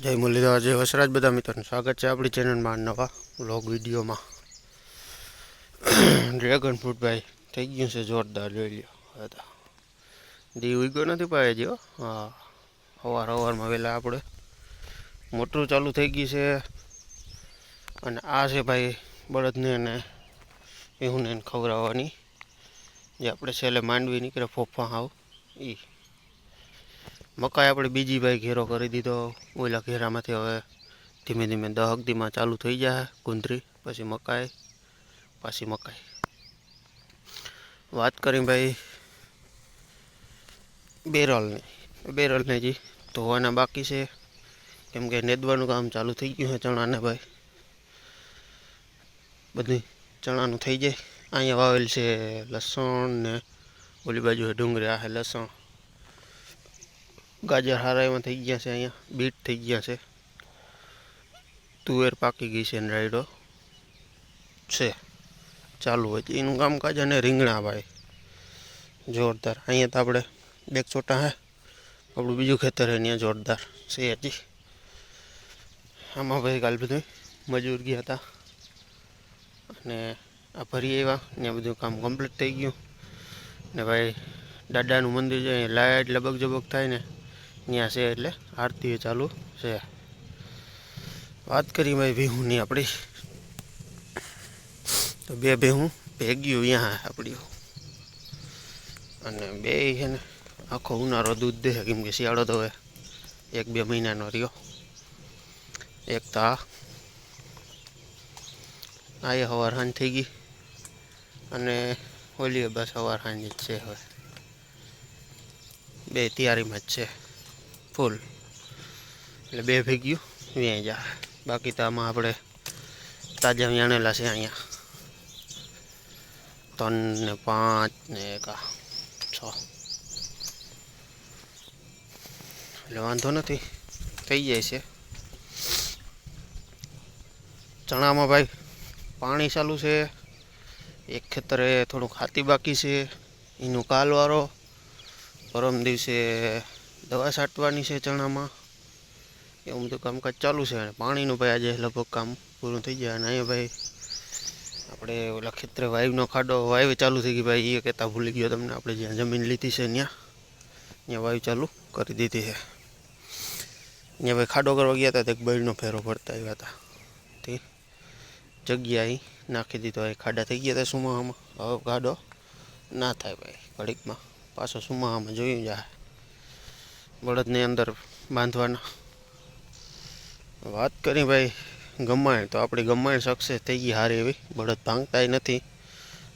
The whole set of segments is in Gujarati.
જય મુરલીધર, જય વસરાજ બધા મિત્રોનું સ્વાગત છે આપણી ચેનલમાં નવા વ્લોગ વિડીયોમાં. ડ્રેગન ફ્રૂટ ભાઈ થઈ ગયું છે જોરદાર, જોઈ લ્યો. હતા દી ઉગ્યો નથી પાય હજી, હા. સવાર સવારમાં વહેલા આપણે મોટરું ચાલુ થઈ ગયું છે. અને આ છે ભાઈ બળદને અને એને ખવડાવવાની. જે આપણે છેલ્લે માંડવી નીકળે ફોફા હાવ એ મકાઈ આપણે બીજી ભાઈ ઘેરો કરી દીધો. ઓલા ઘેરામાંથી હવે ધીમે ધીમે દહકદીમાં ચાલુ થઈ જાય કુંદરી પછી મકાઈ, પાછી મકાઈ. વાત કરી ભાઈ બેરલની. બેરલને જી ધોવાના બાકી છે. કેમ કે નેદવાનું કામ ચાલુ થઈ ગયું છે ચણાને ભાઈ. બધી ચણાનું થઈ જાય. અહીંયા વાવેલ છે લસણ ને ઓલી બાજુ ડુંગળી, આ લસણ. ગાજર હારા એમાં થઈ ગયા છે અહીંયા. બીટ થઈ ગયા છે. તુવેર પાકી ગઈ છે રાયડો. છે. ચાલુ હોય છે એનું કામકાજ અને રીંગણા ભાઈ. જોરદાર. અહીંયા તો આપણે બે ચોટા હે. આપણું બીજું ખેતર ત્યાં જોરદાર. છે હજી. આમાં ભાઈ કાલ બધું મજૂર ગયા હતા. અને આ ભરી આવ્યા. ત્યાં બધું કામ કમ્પ્લીટ થઈ ગયું. ને ભાઈ દાદાનું મંદિર છે, અહીંયા લાઇટ લબક જબક થાય ને. ત્યાં છે એટલે આરતી ચાલુ છે. વાત કરી ભાઈ ભેહુંની આપણી. તો બે ભેહું ભેગ્યું અહીંયા આપણી. અને બે છે ને, આખો ઉનાળો દૂધ દે કેમ કે શિયાળો તો હવે એક બે મહિનાનો રહ્યો. એક તો આ. એ સવાર સાંજ થઈ ગઈ. અને ઓલી બસ સવાર સાંજ જ છે હવે. બે તૈયારીમાં જ છે. ફૂલ એટલે બે ભેગ્યું વ્યાઈ જા બાકી તો આમાં આપણે તાજા વ્યાણેલા છે અહીંયા. ત્રણ ને પાંચ ને એક છ. એટલે વાંધો નથી. થઈ જાય છે. ચણામાં ભાઈ પાણી ચાલુ છે. એક ખેતરે થોડું ખાતી બાકી છે. એનું કાલવારો. પરમ દિવસે દવા છાંટવાની છે ચણામાં. એવું બધું કામકાજ ચાલુ છે અને પાણીનું ભાઈ આજે લગભગ કામ પૂરું થઈ જાય અને અહીંયા ભાઈ આપણે ઓલા ખેતરે વાઈવનો ખાડો વાઈવ ચાલુ થઈ ગઈ ભાઈ, એ કહેતા ભૂલી ગયો તમને, આપણે જ્યાં જમીન લીધી છે ત્યાં ત્યાં વાઈવ ચાલુ કરી દીધી છે. ત્યાં ભાઈ ખાડો કરવા ગયા હતા, તો એક બળનો ફેરો ભરતા આવ્યા હતા. તે જગ્યા અહીં નાખી દીધો, એ ખાડા થઈ ગયા હતા સુમાહામાં હવે ખાડો ના થાય ભાઈ, ઘડીકમાં પાછો સુમાહામાં જોયું જાય. બળદને અંદર બાંધવાના. વાત કરી ભાઈ ગમાણ તો આપણી ગમાણ સક્સેસ થઈ ગઈ સારી એવી. બળદ ભાંગતાય નથી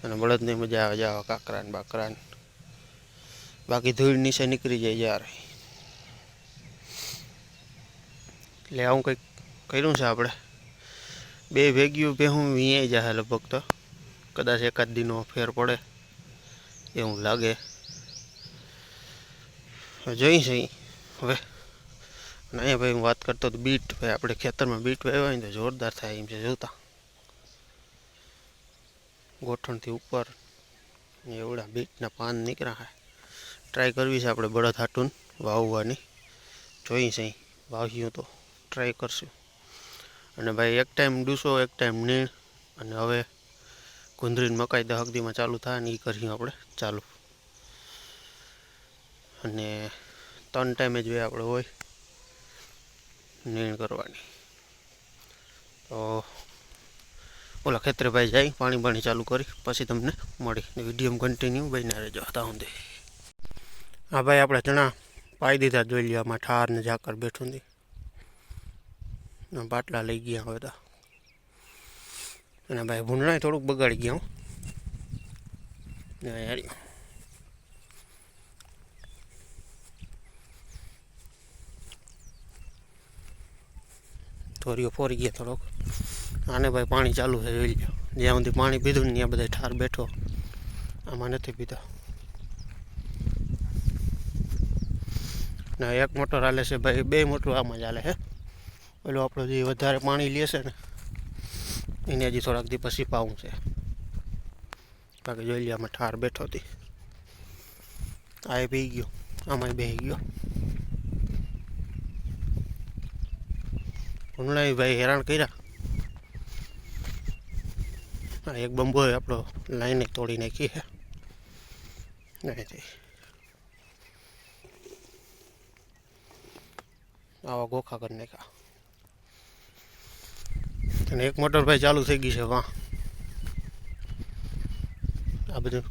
અને બળદની મજા આવે જાવ કાંકરાને બાકરાને. બાકી ધૂળ નીચે નીકળી જાય જ્યારે. એટલે આવું કંઈક કર્યું છે આપણે. બે ભેગ્યું ભેહું વીએ જાય લગભગ તો. કદાચ એકાદ દીનો ફેર પડે, એવું લાગે. જોઈ છે હવે, અને ભાઈ હું વાત કરતો તો બીટ, ભાઈ આપણે ખેતરમાં બીટ વાવ્યા હોય ને તો જોરદાર થાય એમ છે, જોતા. ગોઠણથી ઉપર એવડા બીટના પાન નીકળ્યા ટ્રાય કરવી છે આપણે બળદ હાટુન વાવવાની. જોઈ છે, વાવ્યું તો ટ્રાય કરશું. અને ભાઈ એક ટાઈમ ડૂસો, એક ટાઈમ નીણ. અને હવે કુંદરીને મકાઈ દહકદીમાં ચાલુ થાય ને એ કરીશું આપણે, ચાલુ. અને ત્રણ ટાઈમે જ આપણે હોય. નીણ કરવાની. તો ઓલા ખેતરેભાઈ જાય, પાણી પાણી ચાલુ કરી, પછી તમને મળી. વીડિયો કન્ટિન્યુ બનીને રહેજો. હતા સુધી હા ભાઈ આપણે ચણા પાઈ દીધા, જોઈ લ્યો, આમાં ઠાર ને ઝાકર બેઠું હતી બાટલા લઈ ગયા હવે તો. અને ભાઈ ભૂંડણા થોડુંક બગાડી ગયા હું. યાર થોરીઓ ફોરી ગયા થોડોક. આને ભાઈ પાણી ચાલુ છે, જોઈ લો જ્યાં સુધી પાણી પીધું ને ત્યાં બધા ઠાર બેઠો. આમાં નથી પીધો. ને એક મોટર હાલે છે ભાઈ, બે મોટર આમાં જ હાલે છે. પેલું આપણો જે વધારે પાણી લેશે ને, એને હજી થોડાક દી પછી પાવું છે બાકી જોઈ લે આમાં ઠાર બેઠો હતી. આ પી ગયો. આમાં બે ગયો. ભાઈ હેરાન કર્યા. એક બંબો આપણો લાઈને તોડી નાખી છે. આવા ગોખા કરી નાખ્યા. અને એક મોટર ભાઈ ચાલુ થઈ ગઈ છે વાં. આ બધું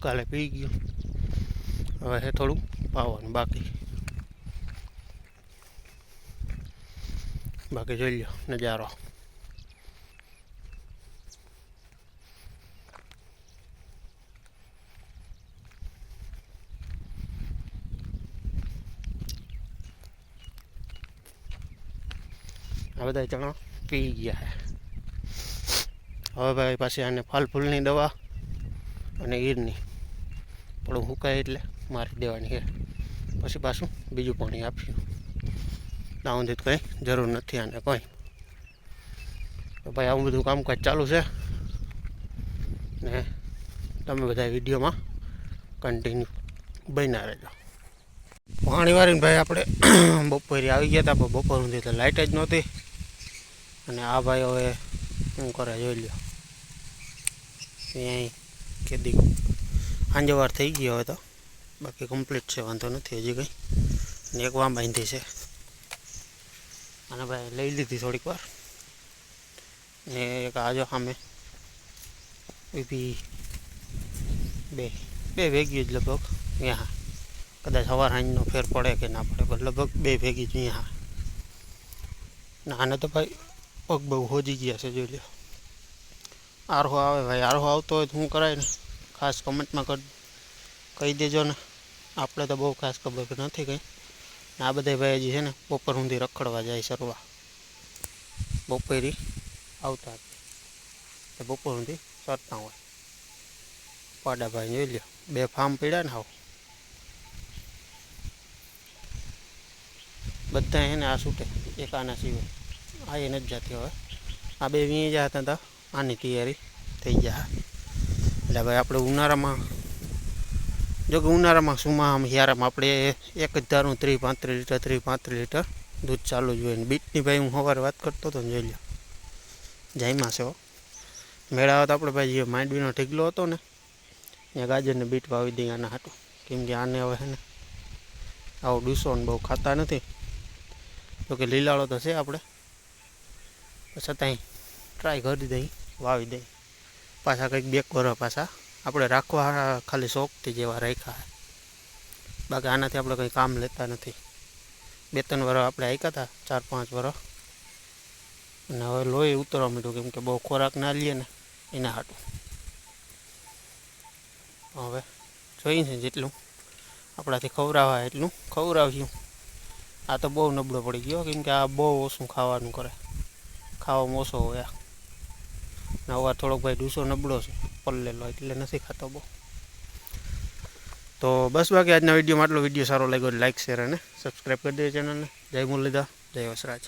કાલે પી ગયું. હવે હે થોડું પાવાનું બાકી. બાકી જોઈ લો નજારો આ બધા ચણા પી ગયા હવે ભાઈ પાછી આને ફાલ ફૂલની દવા અને ઈરની થોડું સુકાય એટલે મારી દેવાની છે પછી પાછું બીજું પાણી આપ્યું ત્યાં સુધી કંઈ જરૂર નથી આને કોઈ. તો ભાઈ આવું બધું કામકાજ ચાલુ છે. ને તમે બધા વિડીયોમાં કન્ટિન્યુ બન્યા રહેજો. પાણી વારીને ભાઈ આપણે બપોરે આવી ગયા હતા, પણ બપોર સુધી તો લાઇટ જ નહોતી. અને આ ભાઈ હવે શું કરે જોઈ લ્યો. અહીં કેદી સાંજવાર થઈ ગયો હવે તો બાકી કમ્પ્લીટ છે, વાંધો નથી હજી કંઈ. ને એક વાં બાંધી છે. અને ભાઈ લઈ લીધી થોડીક વાર ને એક આજો સામે એ બી બે બે ભેગી જ લગભગ ત્યાં કદાચ સવાર સાંજનો ફેર પડે કે ના પડે પણ લગભગ બે ભેગી જ અહીંયા ને આને તો ભાઈ પગ બહુ હોજી ગયા છે જોઈ લો આરહો આવે ભાઈ આરહો આવતો હોય તો શું કરાય ને ખાસ કમેન્ટમાં કર કહી દેજો ને આપણે તો બહુ ખાસ ખબર નથી કંઈ ને આ બધા ભાઈ હજી છે ને, બપોર સુધી રખડવા જાય સરવા. બપોરી આવતા તે બપોર સુધી સરતા હોય. પાડા ભાઈ જોઈ લ્યો, બે ફાર્મ પડ્યા ને આવ. બધા એને આ છૂટે, એક આના સિવાય. આ એ નથી જતી હવે. આ બે વીએ જ્યાં હતા તો, આની તૈયારી થઈ ગયા એટલે ભાઈ આપણે ઉનાળામાં જો કે ઉનાળામાં સુમાં આમ હિયારામાં આપણે એક જ ધારું ત્રીસ પાંત્રીસ લીટર ત્રીસ પાંત્રીસ લીટર દૂધ ચાલુ જ હોય ને. બીટની ભાઈ હું સવારે વાત કરતો હતો ને જોઈ લો જાયમાં છે. મેળાવા તો આપણે ભાઈ જે માંડવીનો ઢીગલો હતો ને, ત્યાં ગાજરને બીટ વાવી દઈએ આના હાટું. કેમ કે આને હવે ને આવો ડૂસો ને બહુ ખાતા નથી. તો કે લીલાળો તો છે આપણે. છતાંય ટ્રાય કરી દઈ વાવી દઈ પાછા કંઈક બે કરો પાછા આપણે રાખવા ખાલી શોખથી જેવા રાખ્યા બાકી આનાથી આપણે કંઈ કામ લેતા નથી. બે ત્રણ વરસ આપણે આપ્યા હતા ચાર પાંચ વરસ અને હવે લોહી ઉતરવા માંડ્યું, કેમ કે બહુ ખોરાક ના લઈએ ને, એના હાટું. હવે જોઈએ છે જેટલું. આપણાથી ખવડાવાય એટલું. ખવડાવ્યું. આ તો બહુ નબળો પડી ગયો, કેમ કે આ બહુ ઓછું ખાવાનું કરે. ખાવામાં ઓછો હોય આ ને થોડોક ભાઈ ડૂસો નબળો છે પલ્લેલો એટલે નથી ખાતો બહુ. તો બસ બાકી આજના વિડીયોમાં આટલો વીડિયો સારો લાગ્યો લાઈક શેર અને સબસ્ક્રાઈબ કરી દેજો ચેનલને. જય મુરલીધા જય વસરાજ.